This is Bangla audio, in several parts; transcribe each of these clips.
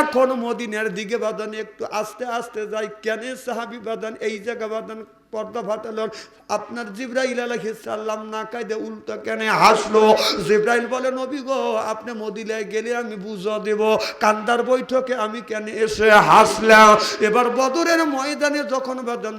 এখন মদিনার দিকে বাদান, একটু আস্তে আস্তে যাই। কেন সাহাবি বাদান? এই জায়গা বাদান, পর্দা আপনার জিব্রাইল আলাইহিস সালাম না কাইদে উল্টো কেন হাসলো? জিব্রাইল বলে, নবী গো, আপনি মদিনায় গেলে আমি বুঝা দেব। কান্দার বৈঠকে আমি কেন এসে হাসলাম? এবার বদরের ময়দানে যখন বাদান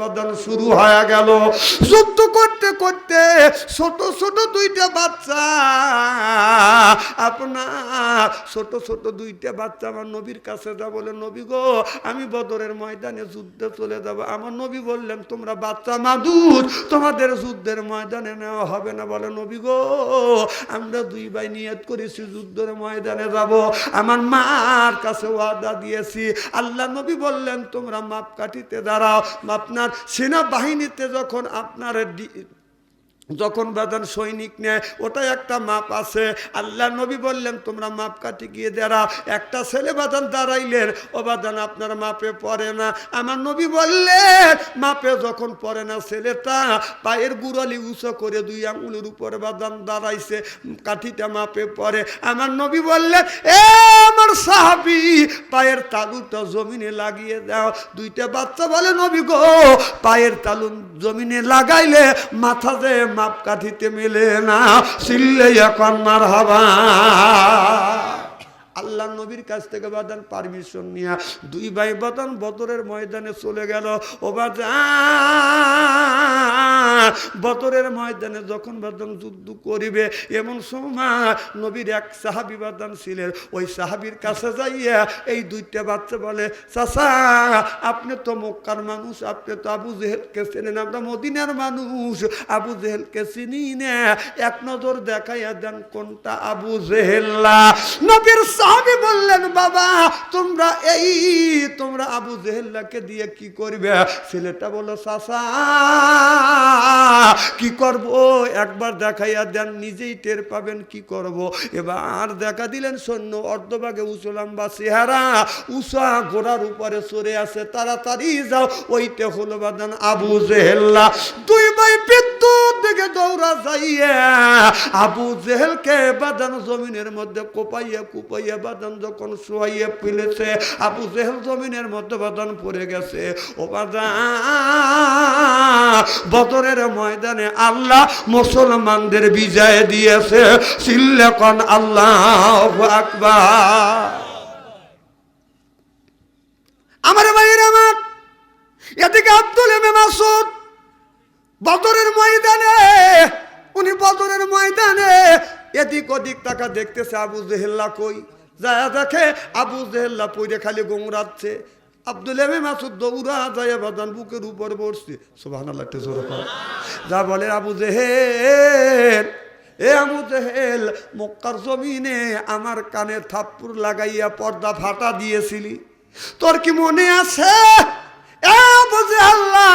বাদান শুরু হয়ে গেল। যুদ্ধ করতে করতে ছোট ছোট দুইটা বাচ্চা আপনার ছোট ছোট দুইটা বাচ্চা আমার নবীর কাছে যা বলে, নবী গো, আমি বদরের ময়দানে যুদ্ধে চলে যাব। আমার নবী বললেন, তোমরা বাচ্চা মাদুর, তোমাদের যুদ্ধের ময়দানে নেওয়া হবে না। বলে, নবী গো, আমরা দুই ভাই নিয়ত করেছি, যুদ্ধের ময়দানে যাব। আমার মার কাছে ওয়াদা দিয়েছি। আল্লাহ নবী বললেন, তোমরা মাপ কাটিতে দাঁড়াও। আপনার সেনাবাহিনীতে যখন আপনার যখন বাদান সৈনিক নেয় ওটা একটা মাপ আছে। আল্লাহ নবী বললেন, তোমরা মাপ কাটি গিয়ে দাঁড়াও, একটা ছেলে বাদান দাঁড়াইলেন, ও বাদান আপনার মাপে পড়ে না। আমার নবী বললেন, মাপে যখন পড়ে না ছেলেটা, পায়ের গুড়ালি উঁচু করে দুই আঙুলের উপরে বাদান দাঁড়াইছে, কাঠিটা মাপে পড়ে। আমার নবী বললেন, এ আমার সাহাবি, পায়ের তালুটা জমিনে লাগিয়ে দাও। দুইটা বাচ্চা বলে, নবী গো, পায়ের তালু জমিনে লাগাইলে মাথা যে মাপ কাঠিতে মেলে না, সিললে এখন মার হবা আল্লাহ নবীর কাছ থেকে বাদান পারমিশন নিয়ে দুই ভাই বাদান বদরের ময়দানে চলে গেল। ও বদরের ময়দানে যখন বাদান যুদ্ধ করিবে, এমন সময় নবীর এক সাহাবি বাদান ছিলেন। ওই সাহাবির কাছে যাইয়া এই দুইটা বাচ্চা বলে, চাচা, আপনি তো মক্কার মানুষ, আপনি তো আবু জেহেলকে চেনেন, আমরা মদিনার মানুষ। আবু জেহেলকে চিনি না। এক নজর দেখাইয়া দেন কোনটা আবু জেহেল্লা নবীর সাহাবি বললেন, বাবা, তোমরা এই, তোমরা আবু জেহেল্লাকে দিয়ে কি করবে? ছেলেটা বলো চাচা, কি করব? একবার দেখাইয়া দেন, নিজেই টের পাবেন কি করব? এবার দেখা দিলেন, সৈন্য অর্ধভাগে উচলাম বা চেহারা উষা ঘোড়ার উপরে চড়ে আছে। তাড়াতাড়ি যাও, ওইটা হলো বাদান আবু জেহেল্লা। দুই ভাই বিদ্যুৎ দিকে দৌড়া যাইয়া আবু জেহেলকে বাদান জমিনের মধ্যে কোপাইয়া কুপাইয়া বাদান যখন শোয়াইয়া ফেলেছে, আবু জেহেল জমিনের মধ্যে বাদান পড়ে গেছে। ও বাদান, বদরের ময়দানে আল্লাহ মুসলমানদের বিজয় দিয়েছে। সিল্লেকন আল্লাহ আমার ভাইয়ের আমার, এদিকে আব্দুল এমে মাসুদ বদরের ময়দানে, উনি বদরের ময়দানে এদিক ওদিক টাকা দেখতেছে আবু জেহেল্লা কই? যা দেখে আবু জেহেল্লা পইরে খালি গোংরাচ্ছে আব্দুল এমে মাসুদ দৌড়া যায় বাদান বুকের উপর বসছে। সোভান আল্লাহ পড়ে। যা বলে আবু জেহেল, এ আবু জেহেল, মক্কার জমিনে আমার কানে থাপ্পুর লাগাইয়া পর্দা ফাটা দিয়েছিলি। তোর কি মনে আছে বুঝে আল্লাহ,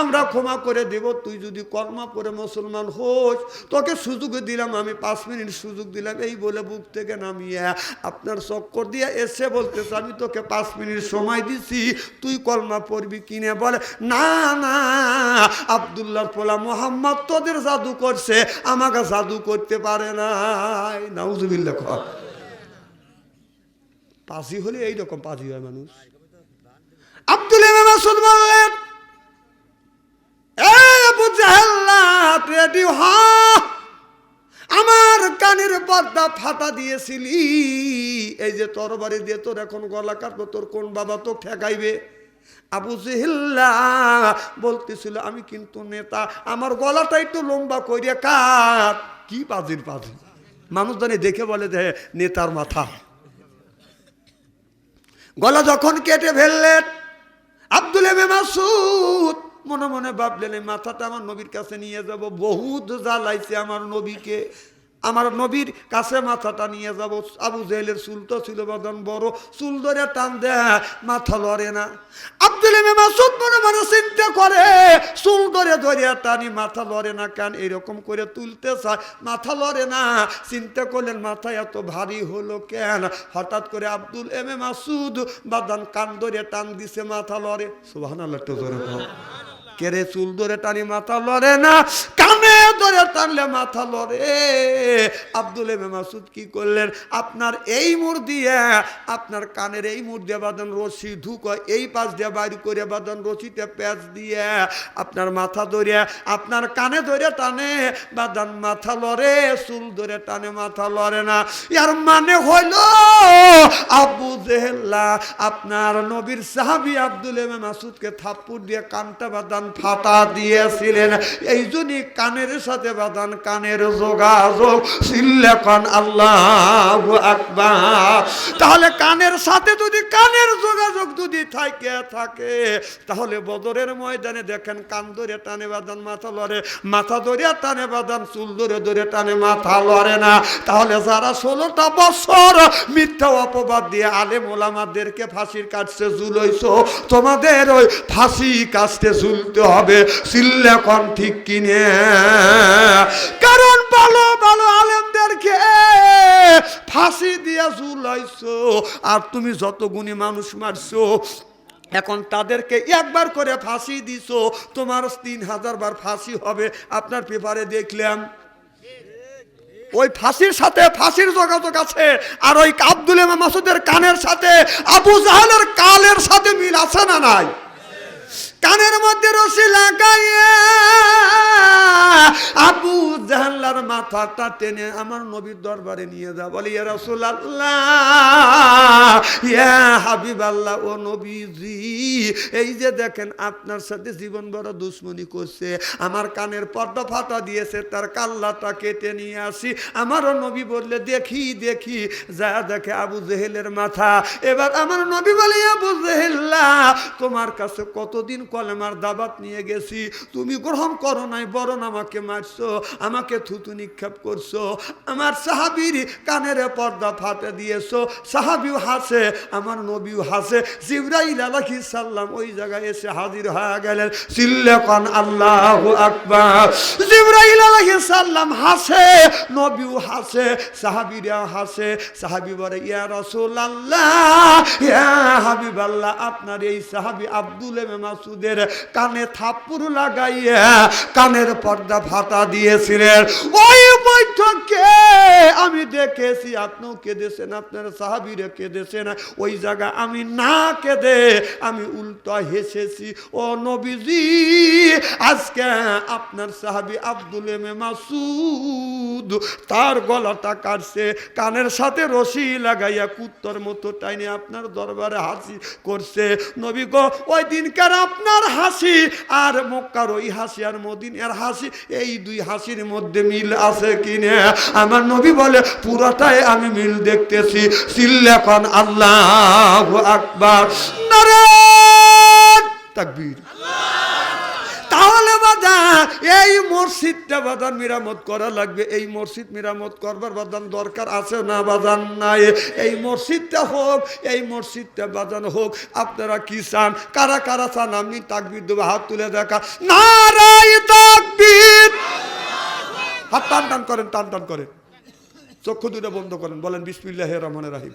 আমরা ক্ষমা করে দেব, তুই যদি কর্মা করে মুসলমান হোস, তোকে সুযোগ দিলাম, আমি পাঁচ মিনিট সুযোগ দিলাম। এই বলে বুক থেকে নামিয়ে আপনার চক্কর দিয়ে এসে বলতেছে, আমি তোকে পাঁচ মিনিট সময় দিছি, তুই কলমা পড়বি কিনে বলে, না না, আবদুল্লাহর পোলা মোহাম্মদ তোদের জাদু করছে, আমাকে জাদু করতে পারে না নাউজুবিল্লা পাজি হলে এইরকম পাজি হয় মানুষ। আব্দুল মাসুদ বললেন হ, আমার কানের পর্দা ফাটা দিয়েছিলি। এই যে তোর বাড়ি দিয়ে তোর এখন গলা কাটবো, তোর কোন বাবা তো ঠেকাইবে? আবু জেহিল্লা বলতেছিল, আমি কিন্তু নেতা, আমার গলাটা একটু লম্বা করিয়া কাট। কি পাজির পাজি মানুষ জানি, দেখে বলে যে নেতার মাথা। গলা যখন কেটে ফেললেন আব্দুল মাসুদ মনে মনে ভাবলেন মাথাটা আমার নবীর কাছে নিয়ে যাব। বহুত জ্বালাইছে আমার নবীকে। আমার নবীর কাছে মাথাটা নিয়ে যাব। আবু জেলের চুল তো ছিল বদন বড়, চুল ধরে টান দেয়, মাথা লড়ে না। আব্দুল মাসুদ মনে মনে চিন্তা করে, চুল ধরে ধরে টানি, মাথা লড়ে না কেন? এরকম করে তুলতে চায়, মাথা লড়ে না। চিন্তা করলেন, মাথা এত ভারী হলো কেন? হঠাৎ করে আব্দুল এম এ মাসুদ বাদান কান ধরে টান দিছে, মাথা লড়ে। সুবাহ ধরে কেড়ে চুল ধরে টানি, মাথা লড়ে না? টানলে মাথা লড়ে। আব্দুল এম মাসুদ কি করলেন? আপনার এই মুর দিয়ে, আপনার কানের এই মুর দিয়ে বাঁধান রশি ঢুক এই পাশ দিয়ে বাইর করে বাঁধান রশিতে প্যাঁচ দিয়ে আপনার মাথা ধরে, আপনার কানে ধরে টানে বাদান মাথা লড়ে, চুল ধরে টানে, মাথা লড়ে না। ইয়ার মানে হইল, আবু জেহেল্লা আপনার নবীর সাহাবি আব্দুল এম মাসুদকে থাপ্পুর দিয়ে কানটা বাদান ফাটা দিয়েছিলেন। এই জন্যই কানের সাথে বাদান কানের যোগাযোগ সিল্লেখন আল্লাহ আকবার। তাহলে কানের সাথে যদি কানের যোগাযোগ যদি থাকে থাকে, তাহলে বদরের ময়দানে দেখেন কান ধরে টানে বাদান মাথা লড়ে। মাথা ধরে টানে বাদান চুল ধরে ধরে টানে, মাথা লড়ে না। তাহলে যারা ষোলোটা বছর মিথ্যা অপবাদ দিয়ে আলে মোলামাদেরকে ফাঁসির কাটতে ঝুলইছ, তোমাদের ওই ফাঁসি কাটতে ঝুলতে হবে। সিল্লাকন ঠিক কিনে? কারণ ভালো ভালো আলেমদেরকে ফাঁসি দিয়ে ঝুলাইছো আর তুমি যত গুণী মানুষ মারছো, এখন তাদেরকে একবার করে ফাঁসি দিছো, তোমার তিন হাজার বার ফাঁসি হবে। আপনার পেপারে দেখলাম, ওই ফাঁসির সাথে ফাঁসির যোগাযোগ আছে, আর ওই আব্দুল মাসুদের কানের সাথে আবু জাহালের কালের সাথে মিল আছে না নাই? কানের মধ্যে রশি লাগাইয়া আবু জাহাল্লার মাথাটা টেনে আমার নবীর দরবারে নিয়ে যা। ইয়া রাসূলুল্লাহ, ইয়া হাবিবাল্লাহ, ও নবীজি, এই যে দেখেন আপনার সাথে জীবন বড় দুশ্মনী করছে। আমার কানের পর্দা ফাটা দিয়েছে, তার কাল্লাটা কেটে নিয়ে আসি। আমারও নবী বললে, দেখি দেখি। যা দেখে আবু জেহেলের মাথা। এবার আমার নবী বলে আবু জেহেল্লা তোমার কাছে কতদিন কলেমার দাবাত নিয়ে গেছি? তুমি গ্রহণ করো নাই, বরং আমাকে মারছো, আমাকে থুতু নিক্ষেপ করছ। আমার সাহাবির কানের পর্দা ফাটে দিয়েছ। সাহাবিও হাসে, আমার নবীও হাসে। জিব্রাইল আলাইহিস সাল্লাম ওই জায়গায় এসে হাজির হয়ে গেলেন। সিল্লেকন আল্লাহ আকবার। জিব্রাইল আলাইহিস সাল্লাম হাসে, নবীও হাসে, সাহাবিরা হাসে। সাহাবি বলে, ইয়া রাসূলুল্লাহ, ইয়া হাবিবাল্লাহ, আপনার এই সাহাবি আব্দুল মাসুদের কানে থাপ্পুর লাগাইয়া কানের পর্দা ফাটা দিয়েছিলেন। ওই বৈঠকে আমি দেখেছি, আপনিও কেঁদেছেন, আপনার সাহাবিরে কেঁদেছেন। ওই জায়গা আমি না কেঁদে আমি উল্টা হেসেছি, ও নবীজি, আজকে আপনার সাহাবি আব্দুল এম মাসুদ তার গলাটা কাটছে, কানের সাথে রশি লাগাইয়া কুত্তর মতো টাইনে আপনার দরবারে হাসি করছে। নবী গো, ওই দিনকার আপনার হাসি। আর মক্কার ওই হাসি আর মদিনের হাসি, এই দুই হাসির মধ্যে মিল আছে কিনে আমার নবী বলে, পুরোটাই আমি মিল দেখতেছি। সিল্লেখন আল্লাহ আকবার। নারে তাকবীর। বাদান এই মসজিদটা বাদান মেরামত করা লাগবে, এই মসজিদ মেরামত করবার বাদান দরকার আছে না বাদান নাই? এই মসজিদটা হোক, এই মসজিদটা বাদান হোক, আপনারা কি চান? কারা কারা চান? আপনি তাকবির দেবো, হাত তুলে দেখা। নারাই তাকবির! হাত টান টান করেন, টান টান করেন। চক্ষু দুটো বন্ধ করেন, বলেন বিসমিল্লাহ রহমান রাহিম।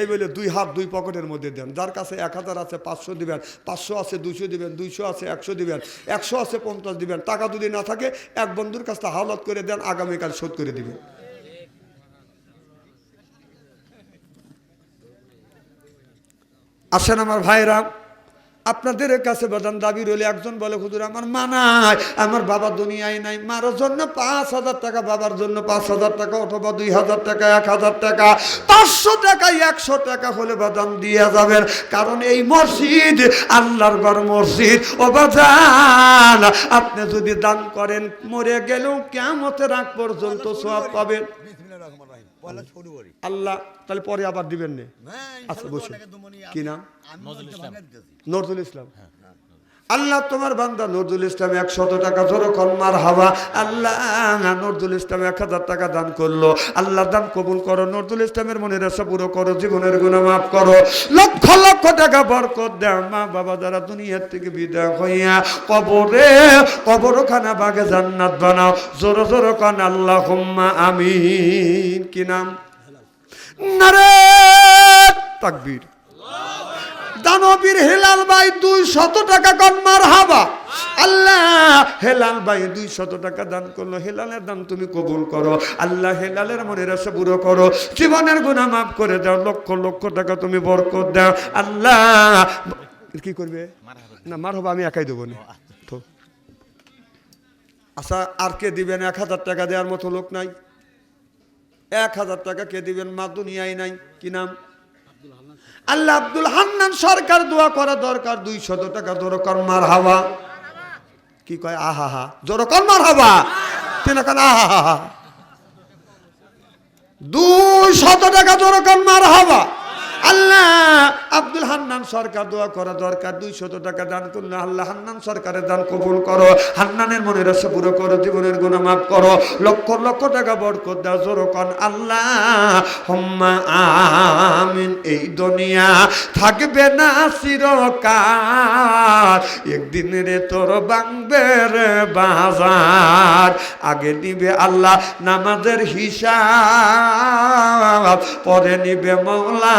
এই বলে দুই হাত দুই পকেটের মধ্যে দেন। যার কাছে এক হাজার আছে, পাঁচশো দিবেন। পাঁচশো আছে দুশো দিবেন, দুইশো আছে, একশো দিবেন। একশো আছে, পঞ্চাশ দিবেন। টাকা যদি না থাকে, এক বন্ধুর কাছে হালত করে দেন, আগামীকাল শোধ করে দিবেন। আসেন আমার ভাইরা। আপনাদের কাছে বাদান দাবি রইলে, একজন বলে, হুজুর, আমার মা নাই, আমার বাবা দুনিয়ায় নাই, মার জন্য পাঁচ হাজার টাকা, বাবার জন্য পাঁচ হাজার টাকা, অথবা দুই হাজার টাকা, এক হাজার টাকা, পাঁচশো টাকা, একশো টাকা হলে বাদান দিয়ে যাবেন। কারণ এই মসজিদ, আল্লাহর ঘর মসজিদ, ও বাজান, আপনি যদি দান করেন, মরে গেলেও কেমতের আগ পর্যন্ত সব পাবেন। আল্লাহ তাহলে পরে আবার দিবেন না। আচ্ছা বসুন। কি নাম? নজরুল ইসলাম। নজরুল ইসলাম। আল্লাহ তোমার বান্দা নজরুল ইসলাম একশত টাকা যখন মার হাওয়া। আল্লাহ নজরুল ইসলাম এক হাজার টাকা দান করল। আল্লাহ দান কবুল করো, নজরুল ইসলামের মনের আশা পুরো করো, জীবনের গুণা মাফ করো। লক্ষ লক্ষ টাকা বরকত দেও মা বাবা যারা দুনিয়ার থেকে বিদায় হইয়া কবরে, কবরখানা বাগে জান্নাত বানাও। জোর জোর কান আল্লাহ হুম্মা আমিন। কি নাম? নারে তাকবীর। দানবীর হেলাল ভাই দুই শত টাকা কন মার হাবা আল্লাহ হেলাল ভাই দুই শত টাকা দান করল। হেলালের দান তুমি কবুল করো। আল্লাহ হেলালের মনের আশা পুরো করো। জীবনের গুণা মাফ করে দাও। লক্ষ লক্ষ টাকা তুমি বরকত দাও। আল্লাহ কি করবে? না মার হবা আমি একাই দেবো না। তো। আচ্ছা আর কে দিবেন? এক হাজার টাকা দেওয়ার মতো লোক নাই। এক হাজার টাকা কে দিবেন? মা দুনিয়ায় নাই। কি নাম? আল্লাহ আব্দুল হান্নান সরকার দোয়া করা দরকার দুই শত টাকা দরকার মার হাওয়া কি কয়? আহা হা দরকার মার হাওয়া তিন আহা হা দুই শত টাকা দরকার মার হাওয়া আল্লাহ, আব্দুল হান্নান সরকার দোয়া করা দরকার দুই শত টাকা দান করলে আল্লাহ হান্নান সরকারের দান কবুল করো, হান্নানের মনের আশা পুরো করো, জীবনের গুণা মাফ করো, লক্ষ লক্ষ টাকা বরকত দাও জোরকন আল্লাহ, হম্মা আমিন, এই দুনিয়া থাকবে না চিরকাল, একদিন রে তোর বাংবে রে বাজার, আগে নিবে আল্লাহ নামাজের হিসাব, পরে নিবে মৌলা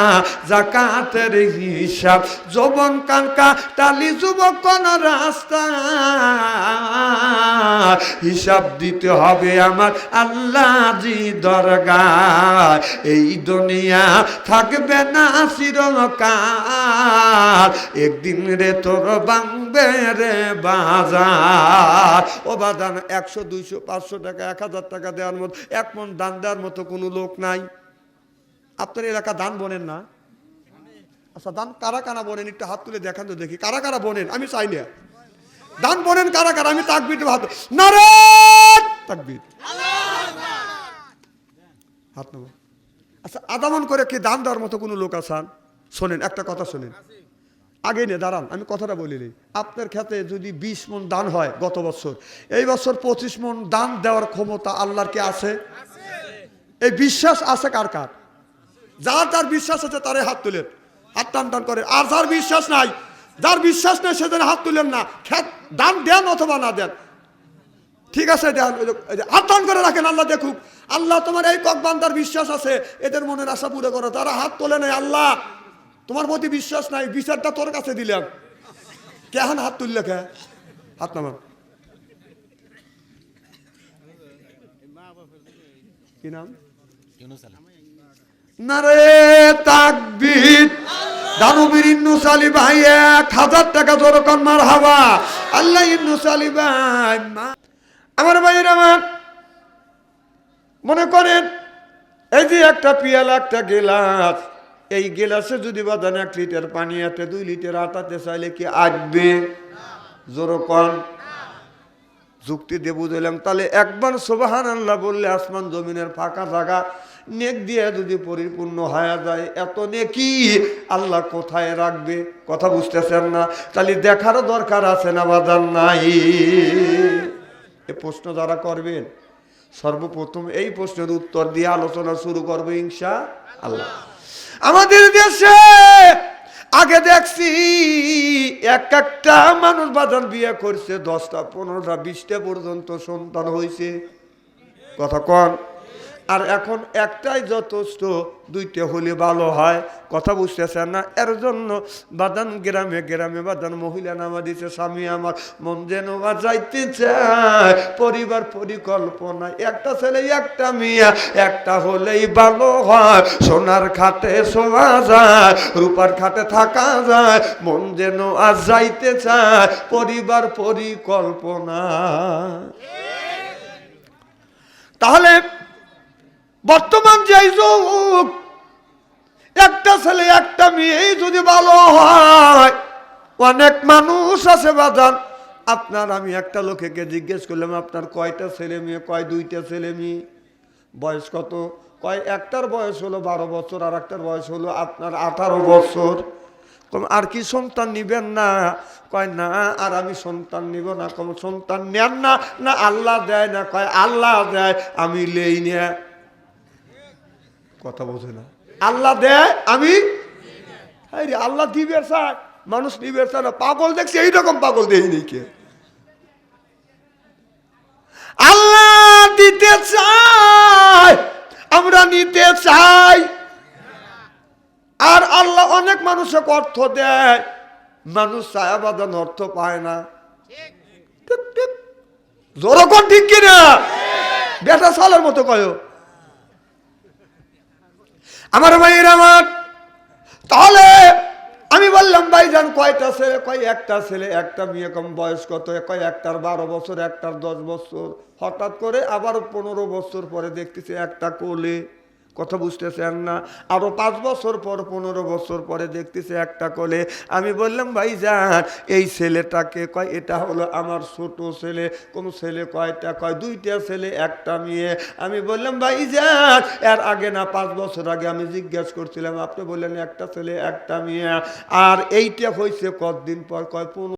জাকাতের হিসাব। যৌবন কালকা টালি যুবক কোন রাস্তা। হিসাব দিতে হবে আমার আল্লাহ জি দরগার এই দুনিয়া থাকবে না চিরকাল। একদিন রে তোর বাংবে রে বাজার। ও বাদান একশো, দুইশো, পাঁচশো টাকা, এক হাজার টাকা দেওয়ার মতো, এক মন দান দেওয়ার মতো কোনো লোক নাই। আপনার এলাকা দান বনেন না। আচ্ছা দান কারা কারা বনেন একটু হাত তুলে দেখান তো দেখি। কারা কারা বনেন আমি চাই না। দান বনেন কারা কারা? আমি তাকবির হাত নারে তাকবির। হাত নেব আচ্ছা আদামন করে কি দান দেওয়ার মতো কোনো লোক আসান শোনেন একটা কথা শোনেন। আগে নে দাঁড়ান আমি কথাটা বলি নি আপনার ক্ষেত্রে যদি বিশ মন দান হয় গত বছর এই বছর পঁচিশ মন দান দেওয়ার ক্ষমতা আল্লাহর কি আছে। এই বিশ্বাস আছে কার কার? যার যার বিশ্বাস আছে তারে হাত তুলেন। হাত টান টান করে। আর যার বিশ্বাস নাই, যার বিশ্বাস নেই সেদিন হাত তুলেন না। খ্যাত, দান দেন অথবা না দেন। ঠিক আছে দেন হাত টান করে রাখেন, আল্লাহ দেখুক। আল্লাহ, তোমার এই ককবান্দার বিশ্বাস আছে, এদের মনের আশা পুরো করো। তারা হাত তোলে নাই, আল্লাহ, তোমার প্রতি বিশ্বাস নাই, বিচারটা তোর কাছে দিলাম। কেন হাত তুললে কে? হাত নামান কি নাম? ইউনুস আলী এক হাজার টাকা আল্লাহ আমার মনে করেন, এই যে একটা পিয়াল, একটা গেলাস। এই গেলাসে যদি বাদান এক লিটার পানি আতে দুই লিটার আটাতে চাইলে কি আসবে জোরকন যুক্তি দিয়ে বুঝলাম তাহলে একবার সোবাহান আল্লাহ বললে আসমান জমিনের ফাঁকা জায়গা নেক দিয়ে যদি পরিপূর্ণ হয়ে যায়, এত নেকি? আল্লাহ কোথায় রাখবে? কথা বুঝতেছেন না। তাহলে দেখারও দরকার আছে না বাদান নাই। এ প্রশ্ন যারা করবেন, সর্বপ্রথম এই প্রশ্নের উত্তর দিয়ে আলোচনা শুরু করব ইনশা আল্লাহ। আমাদের দেশে, আগে দেখছি এক একটা মানুষ বাজার বিয়ে করছে, দশটা, পনেরোটা, বিশটা পর্যন্ত সন্তান হয়েছে। কথা কন। আর এখন একটাই যথেষ্ট দুইটা হলে ভালো হয়। কথা বুঝতেছেন না? এর জন্য বাদান গ্রামে গ্রামে বাদান মহিলা নামা দিছে স্বামী আমার মন যেন যাইতে চায়। পরিবার পরিকল্পনা একটা ছেলে একটা মেয়ে একটা হলেই ভালো হয়। সোনার খাটে শোয়া যায় রূপার খাটে থাকা যায় মন যেন আর যাইতে চায়। পরিবার পরিকল্পনা। তাহলে বর্তমান যে যুগ, একটা ছেলে, একটা মেয়েই যদি ভালো হয়, অনেক মানুষ আছে বাজান। আপনার, আমি একটা লোকেকে জিজ্ঞেস করলাম, আপনার কয়টা ছেলে মেয়ে, কয় দুইটা ছেলে মেয়ে? বয়স কত? কয়, একটার বয়স হলো বারো বছর, আর একটার বয়স হলো আপনার আঠারো বছর। আর কি সন্তান নিবেন না? কয়, না, আর আমি সন্তান নিব না। কম, সন্তান নেন না না আল্লাহ দেয় না। কয়, আল্লাহ দেয়, আমি লেই না। কথা বোঝে না। আল্লাহ দেয়, আমি? আল্লাহ দিবে স্যার মানুষ নিবে না। পাগল দেখছি, এইরকম পাগল দেয়নি কে। আল্লাহ দিতে চাই আমরা নিতে চাই। আর আল্লাহ অনেক মানুষকে অর্থ দেয়। মানুষ ছায়া বাঁধানো অর্থ পায় না। টিপ টিপ। জোরও কোন ঠিক কিনা? বেটা সালের মতো কয়। আমার ভাইয়ের আমার। তাহলে আমি বললাম, ভাইজান, কয়টা ছেলে? কয়, একটা ছেলে, একটা মেয়ে কম বয়স কত? কয়, একটার বারো বছর, একটার দশ বছর। হঠাৎ করে আবার পনেরো বছর পরে দেখতেছি একটা কোলে কথা বুঝতেছেন না? আরও পাঁচ বছর পর, পনেরো বছর পরে দেখতেছে একটা কোলে। আমি বললাম, ভাই যান, এই ছেলেটাকে কয়, এটা হলো আমার ছোট ছেলে। কোন ছেলে কয়টা? কয়, দুইটা ছেলে, একটা মেয়ে। আমি বললাম, ভাই যান। এর আগে না, পাঁচ বছর আগে আমি জিজ্ঞেস করছিলাম, আপনি বললেন একটা ছেলে, একটা মেয়ে। আর এইটা হয়েছে কতদিন পর? কয়, পনেরো